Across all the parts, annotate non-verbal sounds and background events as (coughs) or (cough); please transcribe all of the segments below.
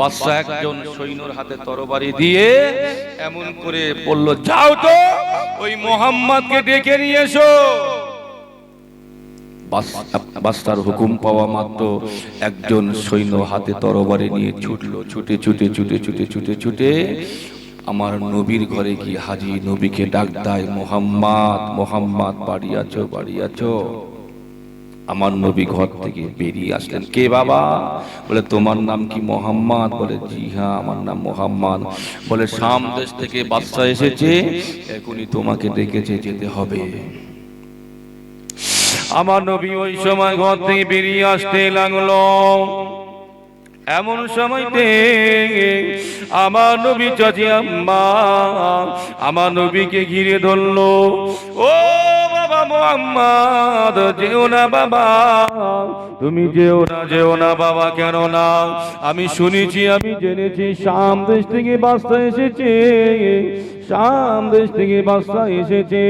বাদশাহ একজন সৈন্যর হাতে তরবারি দিয়ে এমন করে বলল, যাও তো, ওই মোহাম্মদকে ডেকে নিয়ে এসো। বাস্তার হুকুম পাওয়া মাত্র একজন সৈন্য হাতে তরবারি নিয়ে ছুটলো। ছুটে ছুটে ছুটে ছুটে ছুটে ছুটে আমার নবীর ঘরে কি হাজি নবীকে ডাক দেয়, মোহাম্মদ মোহাম্মদ, বাড়ি আছো বাড়ি আছো। আমার নবী ঘর থেকে বেরিয়ে আসলেন। কে বাবা? বলে, তোমার নাম কি মোহাম্মদ? বলে, জি হ্যাঁ আমার নাম মোহাম্মদ। বলে, শাম দেশ থেকে বাদশাহ এসেছে, এখনই তোমাকে ডেকেছে যেতে হবে। আমার নবী ওই সময় ঘর থেকে বেরিয়ে আসতে লাগল। এমন সময়তে আমার নবী চাচি আম্মা আমার নবীকে ঘিরে ধরলো। ও মোহাম্মদ, যেও না বাবা। তুমি যেও না যেও না বাবা কেন না আমি শুনেছি, আমি জেনেছি, শাম দেশ থেকে বাস্তা এসেছে। শাম দেশ থেকে বাস্তা এসেছে,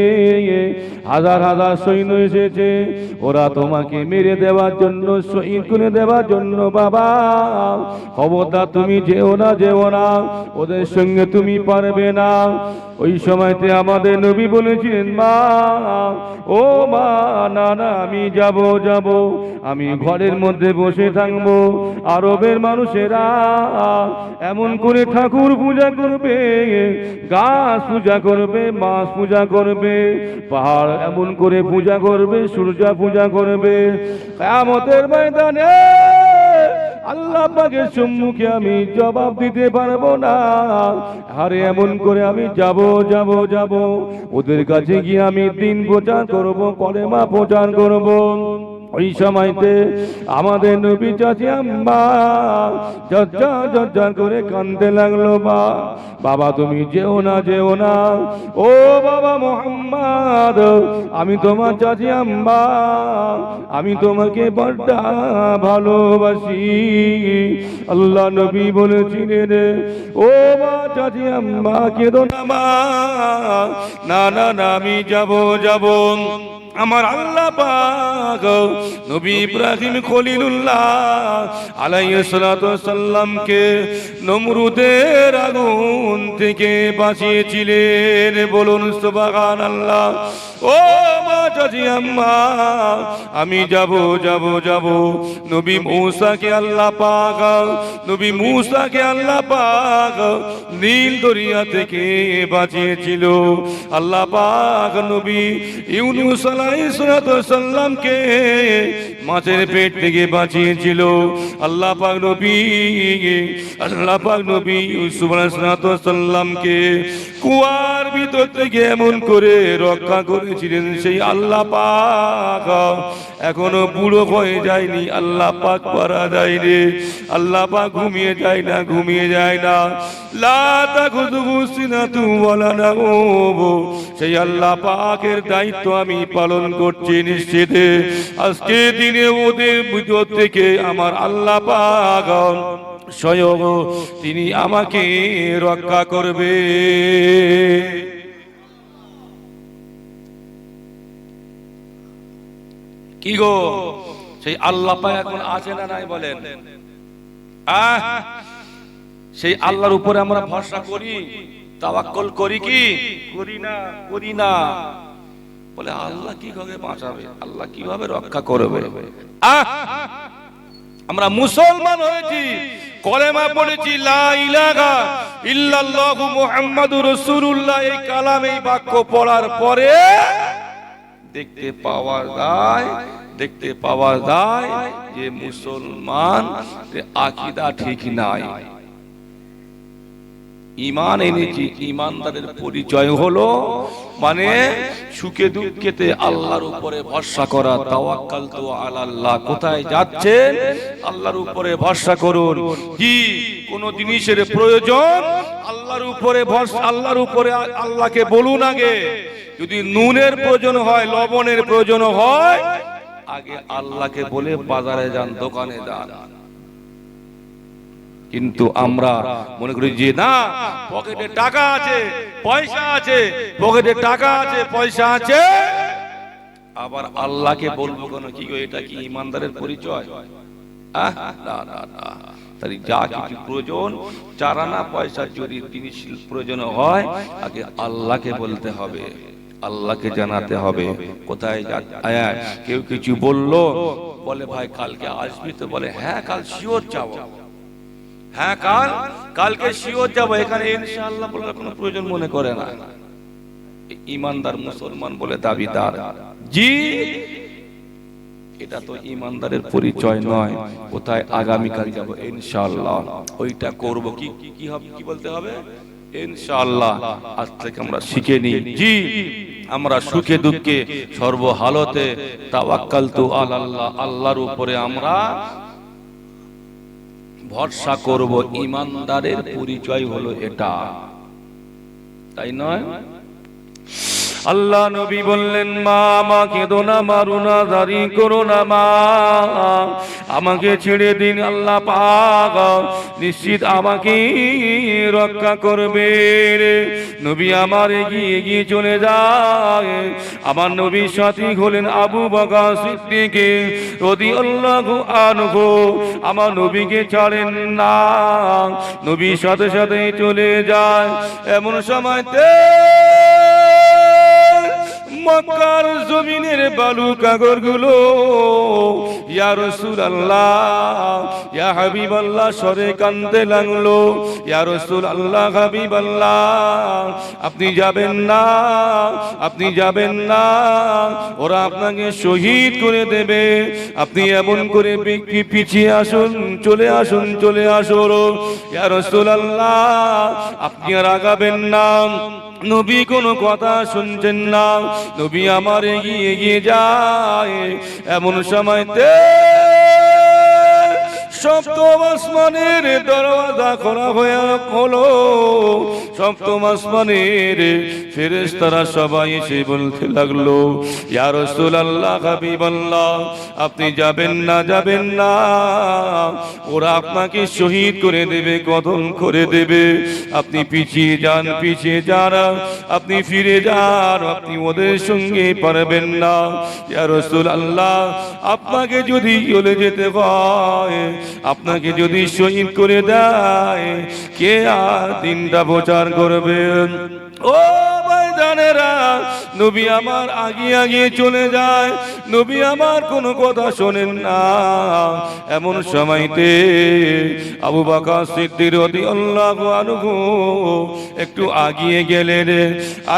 হাজার হাজার সৈন্য এসেছে। ওরা তোমাকে মেরে দেওয়ার জন্য, শহীদ করে দেওয়ার জন্য, বাবা। খবরদার তুমি যেও না যেও না, ওদের সঙ্গে তুমি পারবে না। ওই সময়তে আমাদের নবী বলেছিলেন, মা, ও মা, না না, আমি যাব যাব। আমি ঘরের মধ্যে বসে থাকব, আরবের মানুষেরা এমন করে ঠাকুর পূজা করবে। গাছ পূজা করবে মাছ পূজা করবে, পাহাড় এমন করে পূজা করবে, সূর্য পূজা করবে। কেয়ামতের ময়দানে আল্লাহ পাকের সম্মুখে আমি জবাব দিতে পারব না। আরে এমন করে আমি যাব যাব যাব। ওদের কাছে গিয়ে আমি দিন প্রচার করব, কলেমা প্রচার করব। ওই সময়তে আমাদের নবী চাচি আম্মা জজ্জা জজ্জা করে কানতে লাগল বা বাবা, তুমি যেও না যেও না। ও বাবা মোহাম্মদ, আমি তোমার চাচি আম্মা, আমি তোমাকে বড্ডা ভালোবাসি। আল্লাহ নবী বলেছিলেন, ও মা, চাচি আম্মা, কেদো না, মা। না না, আমি যাব যাব। আমার আল্লাহ পাক, নবী ইব্রাহিম খলিলুল্লাহ আলাইহিস সালাতু সাল্লামকে নমরুদের আগুন থেকে বাঁচিয়েছিলেন। বলুন সুবহানাল্লাহ। ও মা আম্মা, আমি যাব যাব যাব। নবী মূসাকে আল্লাহ পাক, নবী মূসাকে আল্লাহ পাক নীল দরিয়া থেকে বাঁচিয়েছিল। আল্লাহ পাক নবী ইউনুস আলাইহিস সাল্লামকে মাছের পেট থেকে বাঁচিয়েছিল। আল্লাহ পাক নবী, আল্লাহ পাক নবী ইউসুফ আলাইহিস সাল্লামকে কুয়ার ভিতর থেকে এমন করে রক্ষা করেছিলেন সেই আল্লাহ পাক। এখনও বুড়ো হয়ে যায়নি, আল্লাহ পাক পারা যায়নি। আল্লাহ পাক ঘুমিয়ে যায় না, ঘুমিয়ে যায় না। সেই আল্লাহ পাকের দায়িত্ব আমি পালন করছি নিশ্চিত। আজকে দিনে ওদের ভিতর থেকে আমার আল্লাহ পাক স্বয়ং তিনি আমাকে রক্ষা করবে। কি গো? সেই আল্লাহ এখন আছে না নাই বলেন? সেই আল্লাহর উপরে আমরা ভরসা করি, তাওয়াক্কল করি কি? করি না করি না। বলে আল্লাহ কীভাবে বাঁচাবে? আল্লাহ কীভাবে রক্ষা করবে? আমরা মুসলমান হয়েছি কলেমা পড়েছি, লা ইলাহা ইল্লাল্লাহু মুহাম্মাদুর রাসূলুল্লাহ। এই কালাম, এই বাক্য পড়ার পরে দেখতে পাওয়া যায়, দেখতে পাওয়া যায় যে মুসলমান আকিদা ঠিক নাই। ইমান এনেছি ইমানদারের পরিচয় হলো মানে সুখে দুঃখেতে আল্লাহর উপরে ভরসা করা তাওয়াক্কাল তো আল্লাহ কোথায় যাচ্ছে আল্লাহর উপরে ভরসা করুন। কি? কোন জিনিসের প্রয়োজন? আল্লাহর উপরে ভরসা আল্লাহর উপরে আল্লাহকে বলুন আগে। যদি নুনের প্রয়োজন হয় লবণের প্রয়োজন হয় আগে আল্লাহকে বলে বাজারে যান দোকানে যান। কিন্তু আমরা মনে করি যে না, পকেটে টাকা আছে, পয়সা আছে, পকেটে টাকা আছে, পয়সা আছে। আবার আল্লাহকে বলব কেন? কি এটা কি ইমানদারের পরিচয়? না না না। তাই যা কিছু প্রয়োজন, চারানা পয়সা যদি জিনিস প্রয়োজন হয় আগে আল্লাহকে বলতে হবে। আল্লাহকে জানাতে হবে। কোথায় কেউ কিছু বলল, বলে ভাই, কালকে আসবি তো বলে হ্যাঁ কাল শিওর যাব। হ্যাঁ কাল? কালকে শিওর যাব। এখানে ইনশাআল্লাহ বলার কোনো প্রয়োজন মনে করে না। ইমানদার মুসলমান বলে দাবিদার। জি, এটা তো ইমানদারের পরিচয় নয়। কোথায় আগামীকাল যাব? ইনশাআল্লাহ। ওইটা করব কি? কি- হবে কি বলতে হবে? ইনশাআল্লাহ। আজ থেকে আমরা শিখে নিই। জি, আমরা সুখে দুঃখে সর্বহালতে তাওয়াক্কাল তু আল্লাহ আল্লাহর উপরে আমরা ভরসা করব ইমানদারের পরিচয় হলো এটা। তাই নয়? আল্লাহ নবী বললেন, মা, আমাকে দোনা মারুনা দাঁড়ি করো না, মা। আমাকে ছেড়ে দিন, আল্লাহ পাক। নিশ্চিত আমাকে রক্ষা করবে নবী আমার এগিয়ে এগিয়ে চলে যায়। আমার নবী সাথী হলেন আবু বকা সিদ্দিকে রদি আল্লাহ আনহু। আমার নবীকে ছাড়েন না। নবীর সাথে সাথে চলে যায়। এমন সময়তে মক্কার জমিনের বালু কাগরগুলো ইয়া রাসূলুল্লাহ, ইয়া হাবিবাল্লাহ, সরে কান্দতে লাগল। ইয়া রাসূলুল্লাহ, হাবিবাল্লাহ, আপনি যাবেন না, আপনি যাবেন না। ওরা আপনাকে শহীদ করে দেবে। আপনি এমন করে পিছিয়ে আসুন, চলে আসুন চলে আসুন। ইয়া রাসূলুল্লাহ, আপনি আর আগাবেন না। নবী কোনো কথা শুনছেন না। নবী আমার এগিয়ে এগিয়ে যায়। এমন সময়তে সপ্তম আসমানের দরওয়াজা খোলা হয়ে হলো। সপ্তম আসমানের ফেরেশতারা সবাই এসে বলতে লাগল, ইয়া রাসূলুল্লাহ, হাবিবাল্লাহ, আপনি যাবেন না যাবেন না। ওরা আপনাকে শহীদ করে দেবে কতল করে দেবে। আপনি পিছিয়ে যান পিছিয়ে যান, আপনি ফিরে যান, আপনি ওদের সঙ্গে পারবেন না। ইয়া রাসূলুল্লাহ, আপনাকে যদি চলে যেতে হয় আপনাকে যদি শহীদ করে দেয় কে আর দিনটা প্রচার করবেন ও ভাইজানেরা নবী আমার আগিয়ে আগিয়ে চলে যায়। নবী আমার কোনো কথা শোনেন না। এমন সময়তে আবু বাকা সিদ্দির একটু আগিয়ে গেলেন।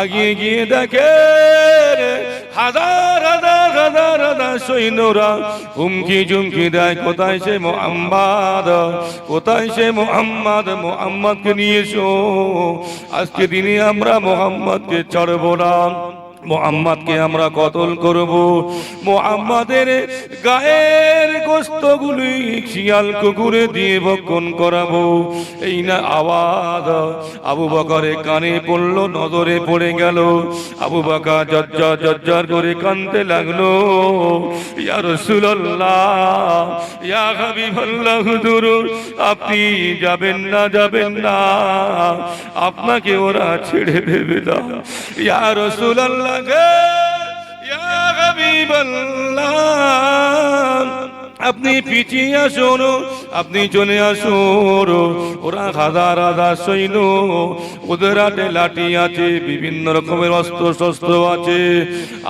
আগিয়ে গিয়ে দেখে হাজার হাজার হাজার হাজার সৈন্যরা হুমকি জুমকি দেয়, কোথায় সে মোহাম্মদ? কোথায় সে মোহাম্মদ? মোহাম্মদকে নিয়ে এসো। আজকে দিনে আমরা মোহাম্মদকে ছাড়বো না। মোহাম্মদকে আমরা কতল করব? মোহাম্মদের গায়ের গোস্তগুলি শিয়াল কুকুরে দিয়ে ভক্ষণ করাবো। এই না আওয়াজ। আবু বকরে কানে পড়ল, নজরে পড়ে গেল। আবু বকা জজ্জর জজ্জর করে কানতে লাগল। ইয়া রাসূলুল্লাহ, ইয়া হাবিবাল্লাহ হুজুর, আপনি যাবেন না যাবেন না। আপনাকে ওরা ছেড়ে দেবে না। ইয়া রাসূলুল্লাহ গে, ইয়া হাবিবাল্লাহ। আপনি পিছিয়ে আসুন, আপনি চলে আসুন, ওরা হাজার হাজার সৈন্য ওদের হাতে লাঠি আছে, বিভিন্ন রকমের অস্ত্র শস্ত্র আছে।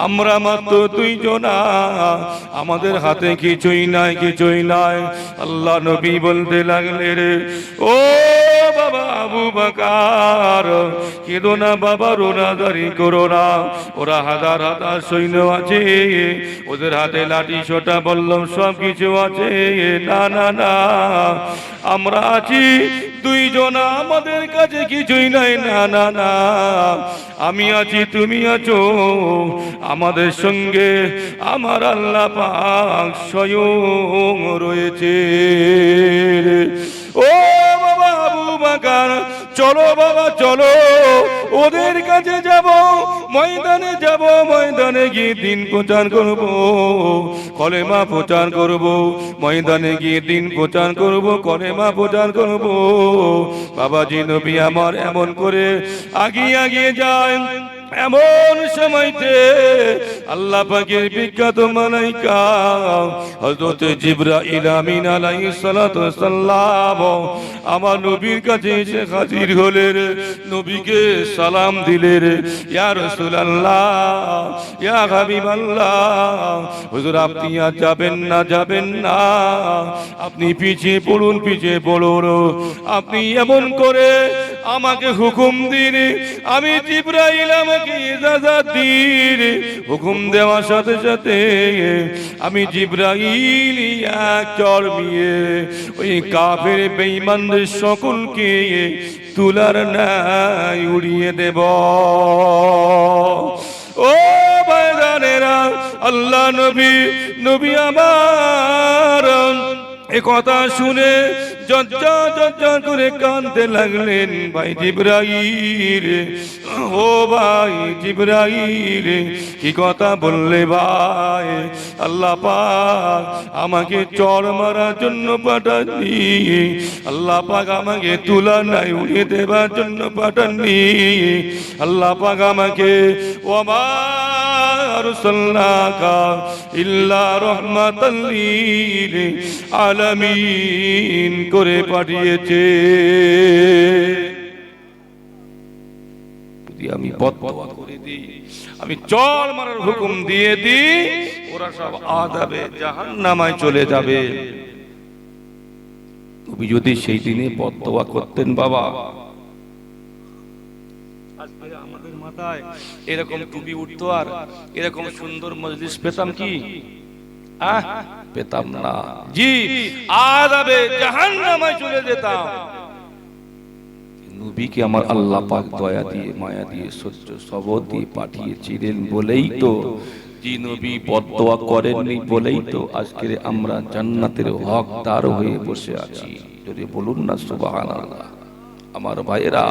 আমরা মাত্র দুইজনা, আমাদের হাতে কিছুই নাই কিছুই নাই। আল্লাহ নবী বলতে লাগলে রে, ও বাবা বাকার কেঁদো না বাবা রোনাদারি করো না। ওরা হাজার হাজার সৈন্য আছে। ওদের হাতে লাঠি সোটা বললাম সব কিছু আছে। না না না, আমরা আছি। দুইজন আমাদের কাছে কিছুই নাই। না না না, আমি আছি, তুমি আছো। আমাদের সঙ্গে আমার আল্লাহ পাক স্বয়ং রয়েছে। ও চলো বাবা, চলো। ওদের কাছে যাব, ময়দানে যাব, ময়দানে গিয়ে দিন প্রচার করব। কলেমা প্রচার করব, ময়দানে গিয়ে দিন প্রচার করব, কলেমা প্রচার করব। বাবাজি নবী আমার এমন করে আগিয়ে আগিয়ে যায় এমন সময়তে আল্লাহ পাকের বিখ্যাত মালাইকা হযরত জিবরাইল আমিন আলাইহিস সালাতু সাল্লাম আমার নবীর কাছে এসে হাজির হলেন। নবীকে সালাম দিলেন। ইয়া রাসূলুল্লাহ, ইয়া হাবিবাল্লাহ, হুজুর আপনি আর যাবেন না যাবেন না। আপনি পিছিয়ে পড়ুন পিছিয়ে পড়ুন। আপনি এমন করে আমাকে হুকুম দিন। আমি জিব্রাইল আমাকে দিন হুকুম দেওয়ার সাথে সাথে আমি জিব্রাইল এক চড়মিয়ে ওই কাফের বেঈমানদের সকলকে তুলার নাই উড়িয়ে দেব। ও ভাইজানেরা, আল্লাহ নবী নবী আমার এ কথা শুনে জজ্জা জজ্জা করে কানতে লাগলেন ভাই জিব্রাইল। ও ভাই জিব্রাইল, কি কথা বললে ভাই? আল্লাহ পাক আমাকে চড় মারার জন্য পাঠাননি। আল্লাহ পাক আমাকে তুলা নাই উড়িয়ে দেবার জন্য পাঠাননি। আল্লাহ পাক আমাকে ও আরসালনাকা ইল্লা রাহমাতাল লিল আলামিন করে পাঠিয়েছে। আমি বদদোয়া করে দিই, আমি চল মারার হুকুম দিয়ে দিই, ওরা সব আদাবে জাহান্নামায় চলে যাবে। তুমি যদি সেই দিনে বদদোয়া করতেন বাবা। আজকে এরকম টুপি উঠতো আর এরকম সুন্দর মজলিস পেতাম কি? আহ পেতাম না। জি আদাবে জাহান্নামায় চলে যেতাম। নবীকে আমার আল্লাহ পাক দয়া দিয়ে মায়া দিয়ে সহ্য সবর দিয়ে পাঠিয়েছিলেন বলেই তো। যে নবী বদদোয়া করেননি বলেই তো। আজকে আমরা জান্নাতের হকদার হয়ে বসে আছি। যদি বলুন না সুবহানাল্লাহ। আমার ভাইয়েরা,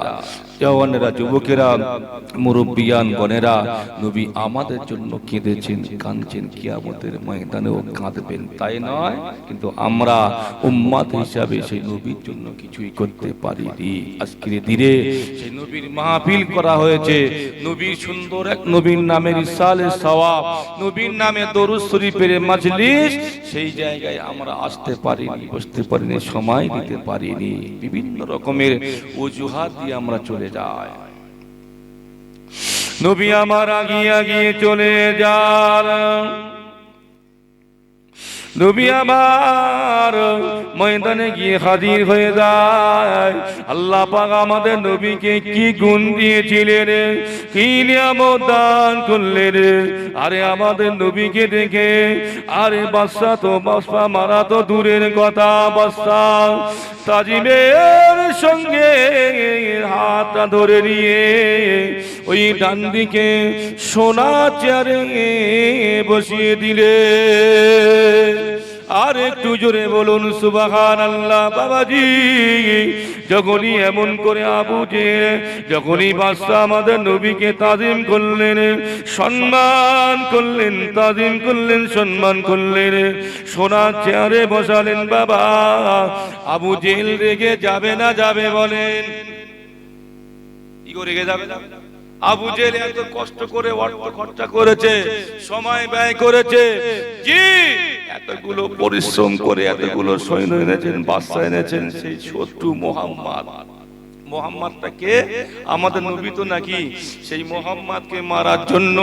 জওয়ানেরা, যুবকেরা, মুরব্বিয়ান বনেরা, নবী আমাদের জন্য কেঁদেছেন, কাঁদছেন, কিয়ামতের ময়দানেও কাঁদবেন। তাই নয়, কিন্তু আমরা উম্মাদ হিসাবে সেই নবীর জন্য কিছুই করতে পারিনি। আজকের দিনে সেই নবীর মাহফিল করা হয়েছে। নবীর সুন্দর এক নবীর নামের ইসালে সওয়াব, নবীর নামে দরুদ শরীফের মাজলিস, সেই জায়গায় আমরা আসতে পারিনি, বসতে পারিনি, সময় দিতে পারিনি। বিভিন্ন রকমের অজুহাত দিয়ে আমরা চলে যাই। নবী আমার আগিয়ে আগিয়ে চলে যান। নবী আমার ময়দানে গিয়ে হাজির হয়ে যায়। আল্লাহ পাক আমাদের নবীকে কি গুণ দিয়েছিলেন কি নিয়ামত দান করলেন আরে আমাদের নবীকে দেখে, আরে বাদশা তো বাদশা, মারা তো দূরের কথা বাদশা। তাজিমের সঙ্গে হাতটা ধরে নিয়ে ওই ডান দিকে সোনা চেয়ারে বসিয়ে দিলে। আর একটু জোরে বলুন সুবাহান আল্লাহ বাবাজি। যখনই এমন করে আবু যে যখনই বাদশাহ আমাদের নবীকে তাজিম করলেন, সম্মান করলেন, তাজিম করলেন, সম্মান করলেন সোনার চেয়ারে বসালেন, বাবা, আবু জেল রেগে যাবে না যাবে বলেন। কি করে রেগে যাবে? না আবু জেল এত কষ্ট করে অর্থ খরচা করেছে সময় ব্যয় করেছে। জি এতগুলো পরিশ্রম করে এতগুলো সৈন্য এনেছেন বাদশা এনেছেন সেই শত্রু মোহাম্মদ। মোহাম্মদটাকে আমাদের নবী তো নাকি সেই মোহাম্মদকে মারার জন্য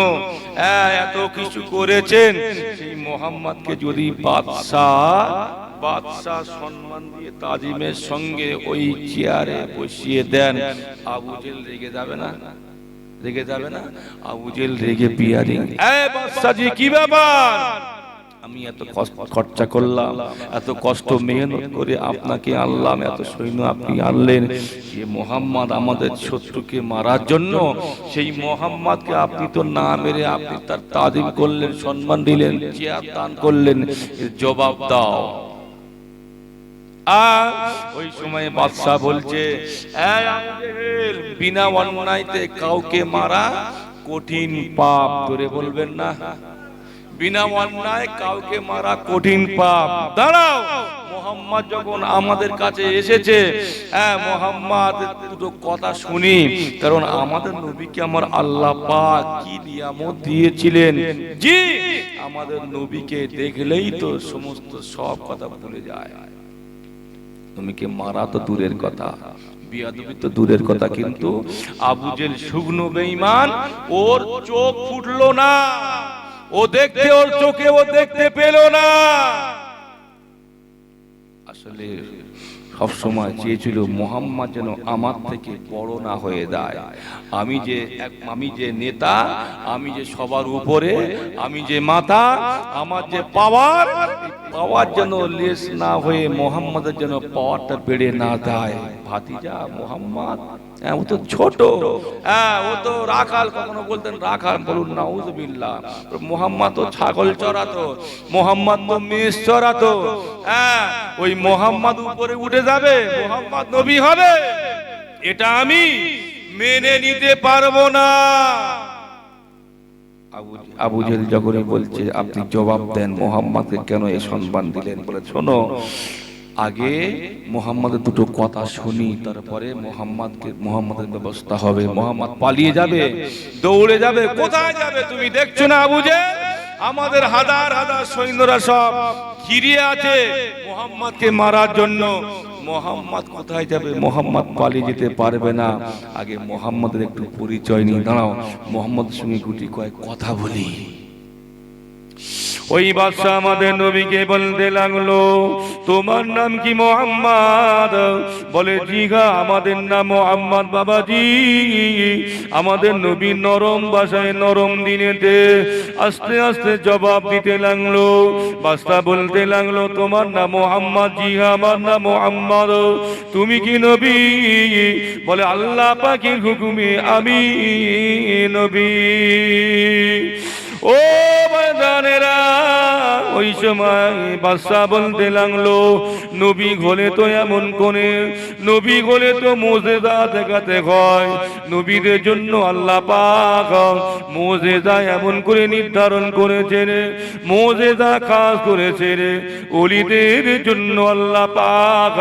হ্যাঁ, এত কিছু করেছেন। সেই মোহাম্মদকে যদি বাদশাহ বাদশাহ সম্মান দিয়ে তাজিমের সঙ্গে ওই চেয়ারে বসিয়ে দেন আবু জেল রেগে যাবে না? রেগে যাবে না? আবু জেল রেগে বাদশাজি কি ব্যাপার? আমি এত কষ্ট খরচা করলাম এত কষ্ট মেহনত করে আপনাকে আনলাম এত সৈন্য আপনি আনলেন। যে মোহাম্মদ আমাদের শত্রুকে মারার জন্য সেই মোহাম্মদকে আপনি তো না মেরে আপনি তার তাজিম করলেন সম্মান দিলেন চেয়ার দান করলেন। জবাব দাও। আর ওই সময় বাদশাহ বলছে "এই আবু জেহেল, বিনা অন্যায়তে কাউকে মারা কঠিন পাপ করে বলবেন না। বিনা অন্যায় কাউকে মারা কঠিন পাপ। দাঁড়াও মোহাম্মদ যখন আমাদের কাছে এসেছে হ্যাঁ মোহাম্মদ দুটো কথা শুনি। কারণ আমাদের নবীকে আমার আল্লাহ পাক কি নিয়ামত দিয়েছিলেন? জি আমাদের নবীকে দেখলেই তো সমস্ত সব কথা ভুলে যায়। তুমিকে মারা তো দূরের কথা? তো দূরের কথা কিন্তু আবু জেল শুকনো বেঈমান, ওর চোখ ফুটলো না। ও দেখতে, ওর চোখে ও দেখতে পেল না। আসলে সব সময় চেয়েছিল, মোহাম্মদ যেন আমার থেকে বড় না হয়ে যায়। আমি যে আমি যে নেতা, আমি যে সবার উপরে, আমি যে মাথা, আমার যে পাওয়ার পাওয়ার যেন লেস না হয়ে মোহাম্মদের যেন পাওয়ারটা বেড়ে না যায়। ভাতিজা, মোহাম্মদ হ্যাঁ, ও তো ছোট। হ্যাঁ ও তো রাখাল কখনো বলতেন রাখাল বলুন না উজবিল্লা মোহাম্মদ তো ছাগল চড়াতো মোহাম্মদ তো মেষ চড়াতো। হ্যাঁ ওই মোহাম্মদ উপরে উঠে যাবে মোহাম্মদ নবী হবে। এটা আমি মেনে নিতে পারব না। আবু- আবু জেল যখনই বলছে আপনি জবাব দেন মোহাম্মদকে কেন এই সম্মান দিলেন বলে শোনো আগে মোহাম্মদের দুটো কথা শুনি, তারপরে মোহাম্মদকে মোহাম্মদের ব্যবস্থা হবে। মোহাম্মদ পালিয়ে যাবে, দৌড়ে যাবে, কোথায় যাবে তুমি দেখছ না বুঝে আমাদের হাজার হাজার সৈন্যরা সব ঘিরে আছে মোহাম্মদকে মারার জন্য। মোহাম্মদ কোথায় যাবে? মোহাম্মদ পালিয়ে যেতে পারবে না। আগে মোহাম্মদের একটু পরিচয় নিয়ে দাঁড়াও। মোহাম্মদের সঙ্গে গুটি কয়েক কথা বলি। ওই বাদশাহ আমাদের নবীকে বলতে লাগল, তোমার নাম কি মোহাম্মদ? বলে জিগা আমাদের নাম মোহাম্মদ বাবাজি। আমাদের নবী নরম ভাষায় নরম দিনেতে আস্তে আস্তে জবাব দিতে লাগল। বাদশাহ বলতে লাগল, তোমার নাম মোহাম্মদ জিগা আমার নাম মোহাম্মদ। তুমি কি নবী? বলে, আল্লাহ পাখির হুকুমে আমি নবী। ও ময়দানেরা, ওই সময় বাদশা বলতে লাগল, নবী হলে তো এমন কোনে নবী হলে তো মোজেদা দেখাতে হয়, নবীদের জন্য আল্লাহ পাক মোজেদা এমন করে নির্ধারণ করেছে রে, মোজেদা খাস করেছে রে, অলিদের জন্য আল্লাহ পাক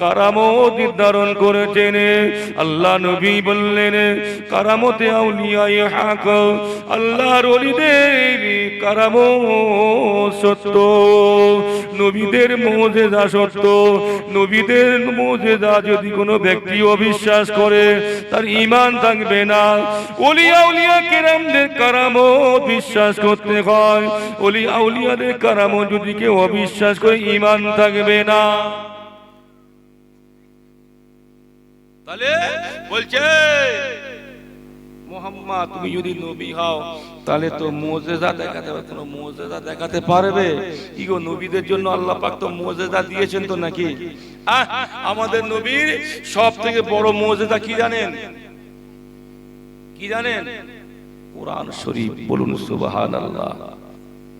কারামত নির্ধারণ করেছে রে, আল্লাহ নবী বললেন, কারামতে আউলিয়াই হাক, আল্লাহর অলিদের কারামত সত্য। নবীদের মোজেদা সত্য। নবীদের মোজেদা যদি কোনো ব্যক্তি অবিশ্বাস করে, তার ঈমান থাকবে না। ওলিয়া উলিয়া কেরামদের কারামত বিশ্বাস করতে হয়। ওলি আউলিয়াদের কারামত যদি কেউ অবিশ্বাস করে, ঈমান থাকবে না। তাহলে বলছে মোহাম্মদ, তুমি যদি নবী হও, তাহলে তো মোজেজা দেখাতে হবে। কোনো মোজেজা দেখাতে পারবে? কি গো, নবীদের জন্য আল্লাহ পাক তো মোজেজা দিয়েছেন তো নাকি? আমাদের নবীর সব থেকে বড় মোজেজা কি জানেন? কি জানেন? কোরআন শরীফ বলুন সুবাহান আল্লাহ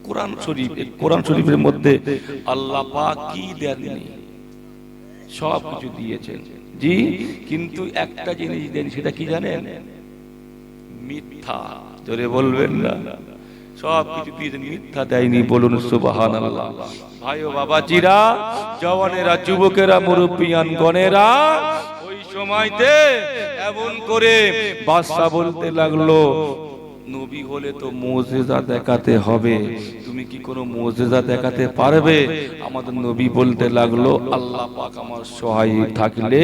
কোরআন শরীফ কোরআন শরীফের মধ্যে আল্লাহ পাক কি দেননি সব কিছু দিয়েছেন। জি, কিন্তু একটা জিনিস দেন, সেটা কি জানেন? মিথ্যা। জোরে বলবেন না। সব কিছু মিথ্যা দেয়নি বলুন সুবাহান আল্লাহ ভাই ও বাবাজিরা, জওয়ানেরা, যুবকেরা, মুরব্বিয়ান গণেরা, ওই সময়তে এমন করে বাদশা বলতে লাগল নবী হলে তো মোজেজা দেখাতে হবে। তুমি কি কোনো মোজেজা দেখাতে পারবে? আমাদের নবী বলতে লাগল, আল্লাহ পাক আমার সহায় থাকলে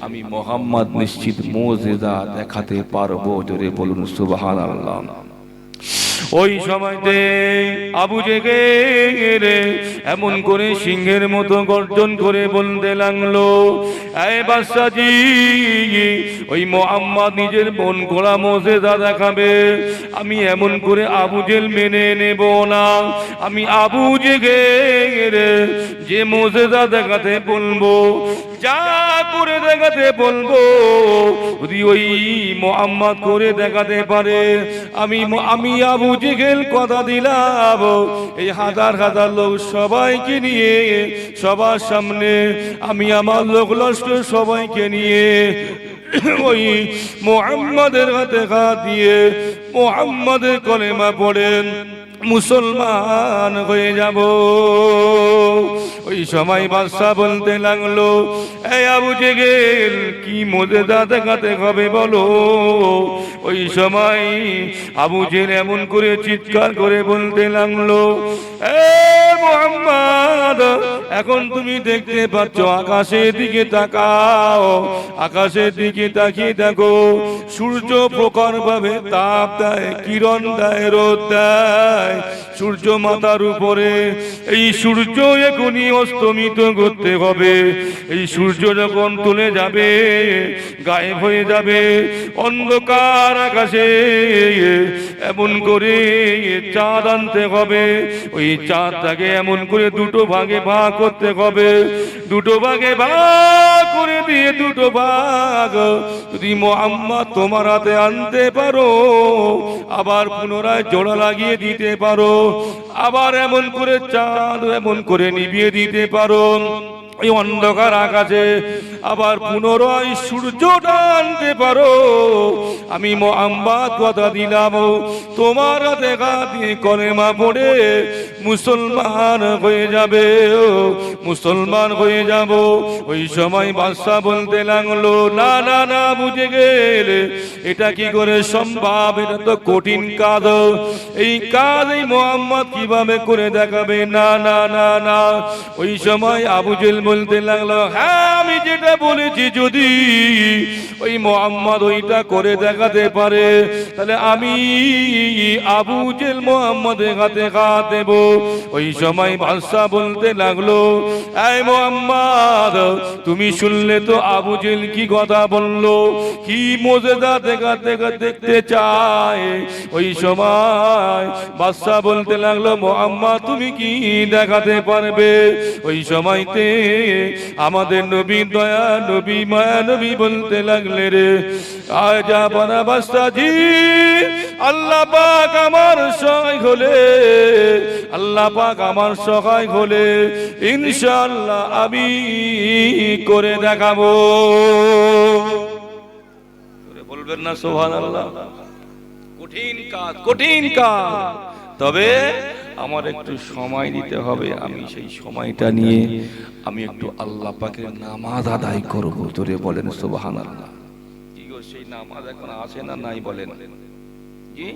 আমি মোহাম্মদ নিশ্চিত মোজেজা দেখাতে পারব। জোরে বলুন, সুবহানাল্লাহ। ওই সময়তে আবু জেগে রে এমন করে সিংহের মতো গর্জন করে বলতে লাগল ওই মোহাম্মদ নিজের মন ঘোড়া মোজেদা দেখাবে। আমি এমন করে আবু জেল মেনে নেব না। আমি আবু জেগে রে যে মোজেদা দেখাতে বলব যা করে দেখাতে বলব, যদি ওই মোহাম্মদ করে দেখাতে পারে, আমি আমি আবু জিগেল কথা দিলাম। এই হাজার হাজার লোক সবাইকে নিয়ে, সবার সামনে আমি আমার লোক লস্কর সবাইকে নিয়ে (coughs) ওই মোহাম্মদের হাতে হাত দিয়ে মোহাম্মদের কলেমা পড়েন মুসলমান হয়ে যাব। ওই সময় বাদশা বলতে লাগল, এই আবু জেগেল, কি মজেদা দেখাতে হবে বলো? ওই সময় আবু জেল এমন করে চিৎকার করে বলতে লাগল, এ মোহাম্মদ এখন তুমি দেখতে পাচ্ছ আকাশের দিকে তাকাও। আকাশের দিকে তাকিয়ে দেখো, সূর্য প্রখর ভাবে তাপ দেয়, কিরণ দেয়, রোদ দেয়। সূর্য মাথার উপরে এই সূর্য এখনই অস্তমিত করতে হবে। এই সূর্য যখন তুলে যাবে, গায়েব হয়ে যাবে অন্ধকার আকাশে। এমন করে চাঁদ আনতে হবে। ওই চাঁদটাকে এমন করে দুটো ভাগে ভাগ করতে হবে। দুটো ভাগে ভাগ করে দিয়ে দুটো ভাগ। যদি মোহাম্মদ তোমার হাতে আনতে পারো, আবার পুনরায় জোড়া লাগিয়ে দিতে পারো, আবার এমন করে চাঁদ এমন করে নিভিয়ে দিতে পারো। এই অন্ধকার আকাশে আবার পুনরায় সূর্য আনতে পারো। আমি মোহাম্মদ কথা দিলাম, তোমার দেখা দিয়ে কলেমা পড়ে মুসলমান হয়ে যাবে, মুসলমান হয়ে যাব। ওই সময় বাদশা বলতে লাগল, না না না, বুঝে গেলে এটা কি করে সম্ভব? এটা তো কঠিন কাজ। এই কাজ এই মোহাম্মদ কীভাবে করে দেখাবে? না না না না। ওই সময় আবু জেল বলতে লাগল হ্যাঁ আমি যেটা বলেছি যদি ওই মোহাম্মদ ওইটা করে দেখাতে পারে, তাহলে আমি আবু জেল মোহাম্মদের হাতে হাত দেব। ওই সময় বাদশাহ বলতে লাগল, এই মোহাম্মদ, তুমি শুনলে তো আবু জেল কি কথা বলল? কি মজেদা দেখা দেখা দেখতে চায়? ওই সময় বাদশাহ বলতে লাগল, মোহাম্মদ, তুমি কি দেখাতে পারবে? ওই সময়তে আমাদের নবী দয়া, নবী মায়া, নবী বলতে লাগলে রে আয় যা বানা বাস্তাজি আল্লাহ পাক আমার সহায় হলে, আল্লাহ পাক আমার সহায় হলে, ইনশাআল্লাহ আমি করে দেখাবো। বলবেন না সোহান আল্লাহ কঠিন কাজ কঠিন কাজ। তবে আমার একটু সময় দিতে হবে আমি সেই সময়টা নিয়ে আমি একটু আল্লাহ পাকের নামাজ আদায় করব। তোরে বলেন সোহান আল্লাহ কি গো সেই নামাজ এখন আসে না নাই বলেন? কি?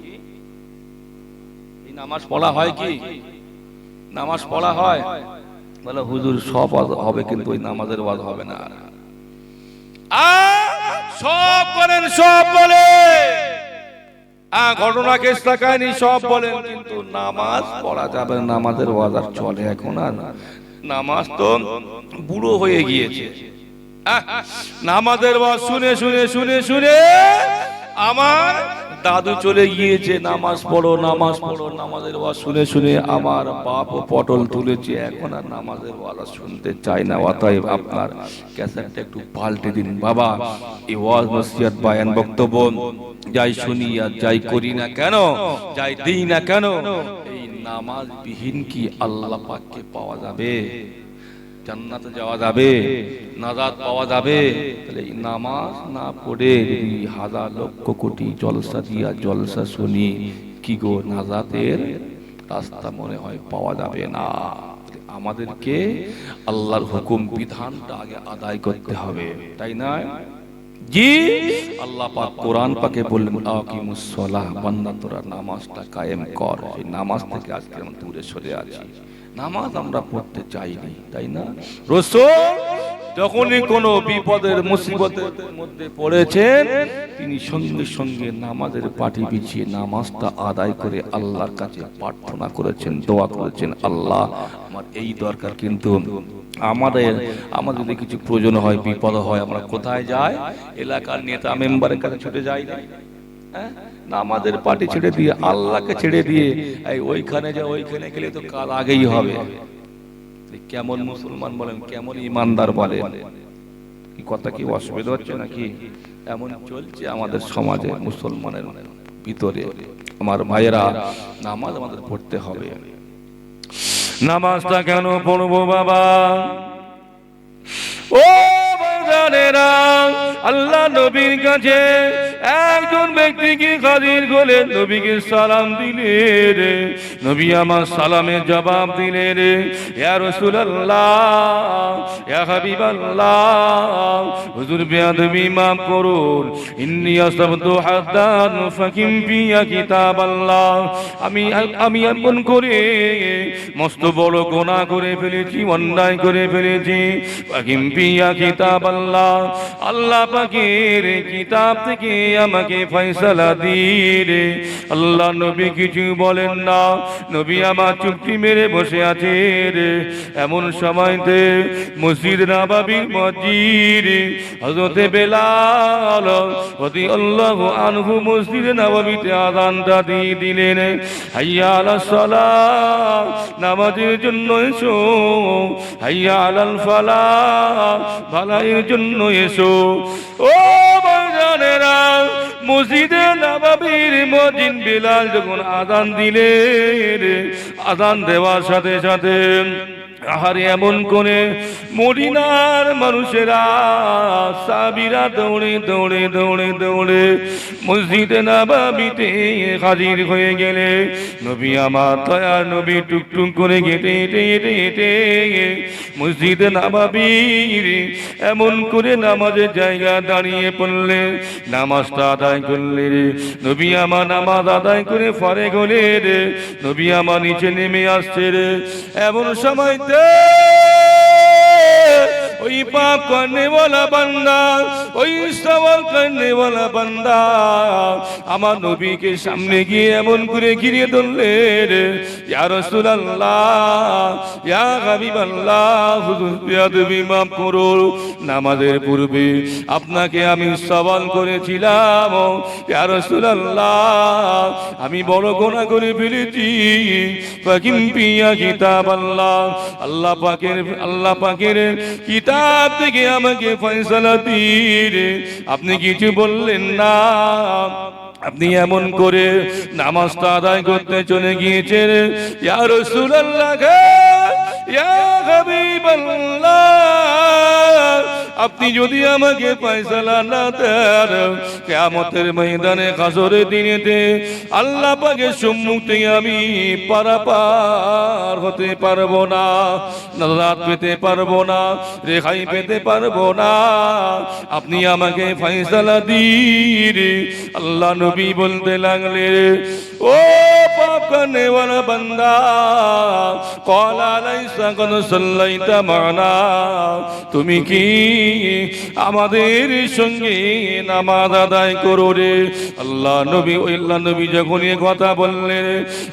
এই নামাজ পড়া হয় কি? নামাজ পড়া হয়? বলে হুজুর সব হবে কিন্তু ওই নামাজের ওয়াজ হবে না। আ, সব করেন সব বলে। আ, ঘটনা কেসটা কাহিনী সব বলেন। কিন্তু নামাজ পড়া যাবে নামাজের ওয়াজার চলে এখন আর। নামাজ তো বুড়ো হয়ে গিয়েছে। নামাজের ওয়াজ শুনে শুনে শুনে শুনে আমার দাদু চলে গিয়েছে, নামাজ পড়ো নামাজ পড়ো। নামাজের ওয়াজ শুনে শুনে আমার বাপ পটল তুলেছে। এখন আর নামাজের ওয়াজ শুনতে চাই না। অতএব আপনার ক্যাসেটটা একটু পাল্টে দিন। বাবা, এই ওয়াজ নসিহত বায়ান বক্তব্য। যাই শুনি আর যাই করি না কেন? যাই দিই না কেন? এই নামাজ বিহীন কি আল্লাহ পাককে পাওয়া যাবে? জান্নাতে যাওয়া যাবে, নাজাত পাওয়া যাবে, তাহলে নামাজ না পড়ে যদি হাজার লক্ষ কোটি জলসা দিয়া জলসা শুনি, কি গো নাজাতের রাস্তা মনে হয় পাওয়া যাবে না। আমাদেরকে আল্লাহর হুকুম, বিধানটা আগে আদায় করতে হবে, তাই না? জি, আল্লাহ পাক কোরআন পাকে বললেন, আকিমুস সালাহ, বান্দা তোরা নামাজটা কায়েম কর, এই নামাজ থেকে আজকে আমরা দূরে সরে আছি। নামাজ আমরা পড়তে চাইনি তাই না রসুল যখনই কোনো বিপদের মুসিবতের মধ্যে পড়েছেন তিনি সঙ্গে সঙ্গে নামাজের পাটি বিছিয়ে নামাজটা আদায় করে আল্লাহর কাছে প্রার্থনা করেছেন দোয়া করেছেন আল্লাহ আমার এই দরকার কিন্তু আমাদের আমাদের যদি কিছু প্রয়োজন হয় বিপদ হয় আমরা কোথায় যাই এলাকার নেতা মেম্বারের কাছে ছুটে যাই না? আমাদের পার্টি ছেড়ে দিয়ে, আল্লাহকে ছেড়ে দিয়ে, এই ওইখানে যা ওইখানে গেলে তো কাল আগেই হবে। কেমন মুসলমান বলেন, কেমন ইমানদার বলেন। কি কথা, কি অসুবিধা হচ্ছে নাকি? এমন চলছে আমাদের সমাজে, মুসলমানের ভিতরে। আমার ভাইয়েরা, নামাজ আমাদের পড়তে হবে। নামাজটা কেন পড়ব বাবা? ও বাজানেরা আল্লাহ নবীর কাছে একজন ব্যক্তিকে হাজির করে নবীকে সালাম দিলে রে? নবী আমার সালামের জবাব দিলে রে। ইয়া রাসূলুল্লাহ, ইয়া হাবিবাল্লাহ, হুজুর বেয়াদবি মাফ করুন। আসাবতু হাদ্দান ফাকিম ফিয়া কিতাবাল্লাহ। আমি আমি এমন করে মস্ত বড় গোনা করে ফেলেছি, অন্যায় করে ফেলেছি। ফাকিম ফিয়া কিতাবাল্লাহ, আল্লাহ পাকের কিতাব থেকে আমাকে ফয়সালা দিয়ে আল্লাহ নবী কিছু বলেন না। নবী আমার চুক্তি মেরে বসে আছে রে। এমন সময়তে মসজিদ নাবাবির মসজিদ হজরতে বেলাল হদি আল্লাহ আনহু মসজিদ নাবাবিতে আদানটা দিয়ে দিলেন। হাইয়া আলা সালাহ নামাজের জন্য এসো। হাইয়া আলাল ফালা ভালাইয়ের জন্য এসো। ও বাজানেরা মসজিদে নবাবির মজিন বিলাল যখন আদান দিলে আদান দেওয়ার সাথে সাথে আহারে এমন করে মদিনার মানুষেরা সাবিরা দৌড়ে দৌড়ে দৌড়ে দৌড়ে মসজিদে নাবাবিতে হাজির হয়ে গেলে। নবী আমার দয়ার নবী টুকটুক করে হেঁটে হেঁটে হেঁটে হেঁটে মসজিদে নাবাবির এমন করে নামাজের জায়গা দাঁড়িয়ে পড়লে, নামাজটা আদায় করলে রে। নবী আমার নামাজ আদায় করে ফরে গলে রে। নবী আমার নিচে নেমে আসছে রে। এমন সময়তে ওই পাপ করনে वाला বান্দা ওই সওয়াল করনে वाला বান্দা আমার নবীকে সামনে গিয়ে এমন করে ঘিরে ধরলে রে ইয়া রাসূলুল্লাহ ইয়া হাবিবাল্লাহ হুজুর বিয়াদবি মাফ করুন নামাজের পূর্বে আপনাকে আমি সওয়াল করেছিলাম ইয়া রাসূলুল্লাহ আমি বড় গুনাহ করে ফেলেছি ফাকিম পিয়া কিতাব আল্লাহ আল্লাহ পাকের আল্লাহ পাকের কিতাব থেকে আমাকে ফয়সালা দিন আপনি কিছু বললেন না। আপনি এমন করে নামাজটা আদায় করতে চলে গিয়েছেন। ইয়া রাসূলুল্লাহ গে, ইয়া হাবিবাল্লাহ আপনি যদি আমাকে ফয়সালা না দেন, কিয়ামতের ময়দানে কাসরে দিনেতে আল্লাহ পাকের সম্মুখ আমি পারাপার হতে পারব না নাজাত পেতে পারব না রেখাই পেতে পারব না। আপনি আমাকে ফয়সালা দিন, আল্লাহ নবী বলতে লাগলে ও माफ বন্দা কলা লাইসা কোন সাল্লাইতা মানা তুমি কি আমাদের সঙ্গে নামাজ আদায় করো রে আল্লাহ নবী ইল্লা নবী যখন এ কথা বললে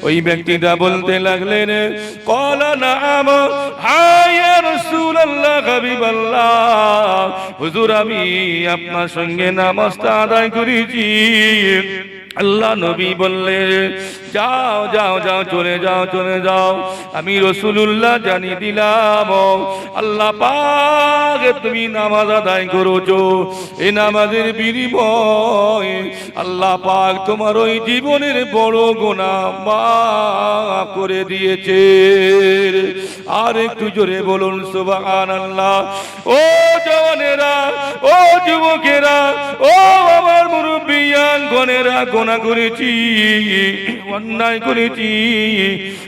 ওই ব্যক্তিটা বলতে লাগলে রে কলা নাম হায়া রাসূলুল্লাহ হাবিবাল্লাহ হুজুর আমি আপনার সঙ্গে নামাজটা আদায় করেছি। আল্লাহ নবী বললেন যাও যাও যাও, চলে যাও চলে যাও। আমি রসুলুল্লাহ জানি দিলাম, আল্লাহ পাক, তুমি নামাজ আদায় করেছ। এই নামাজের বিনিময় আল্লাহ পাক তোমার ওই জীবনের বড় গোনা মাফ করে দিয়েছে। আর একটু জোরে বলুন সুবাহান আল্লাহ ও জওয়ানেরা, ও যুবকেরা, ও আমার মুরব্বিয়ান গনেরা গোনা করেছি, অন্যায় করেছি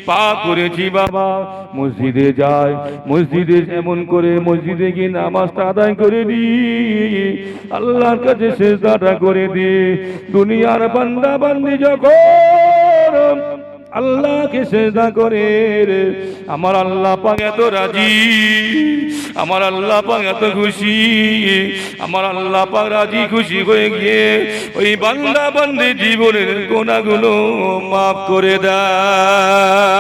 পা করেছি বাবা। মসজিদে যায় মসজিদে এমন করে মসজিদে গিয়ে নামাজটা আদায় করে দি আল্লাহর কাছে শেষদাটা করে দি। দুনিয়ার বান্দা বান্দি যখন আল্লাহকে সেজদা করে আমার আল্লাহ পাক এত রাজি, আমার আল্লাহ পাক এত খুশি, আমার আল্লাহ পাক রাজি খুশি হয়ে গিয়ে ওই বান্দা বান্দি জীবনের গোনাগুলো মাফ করে দেয়।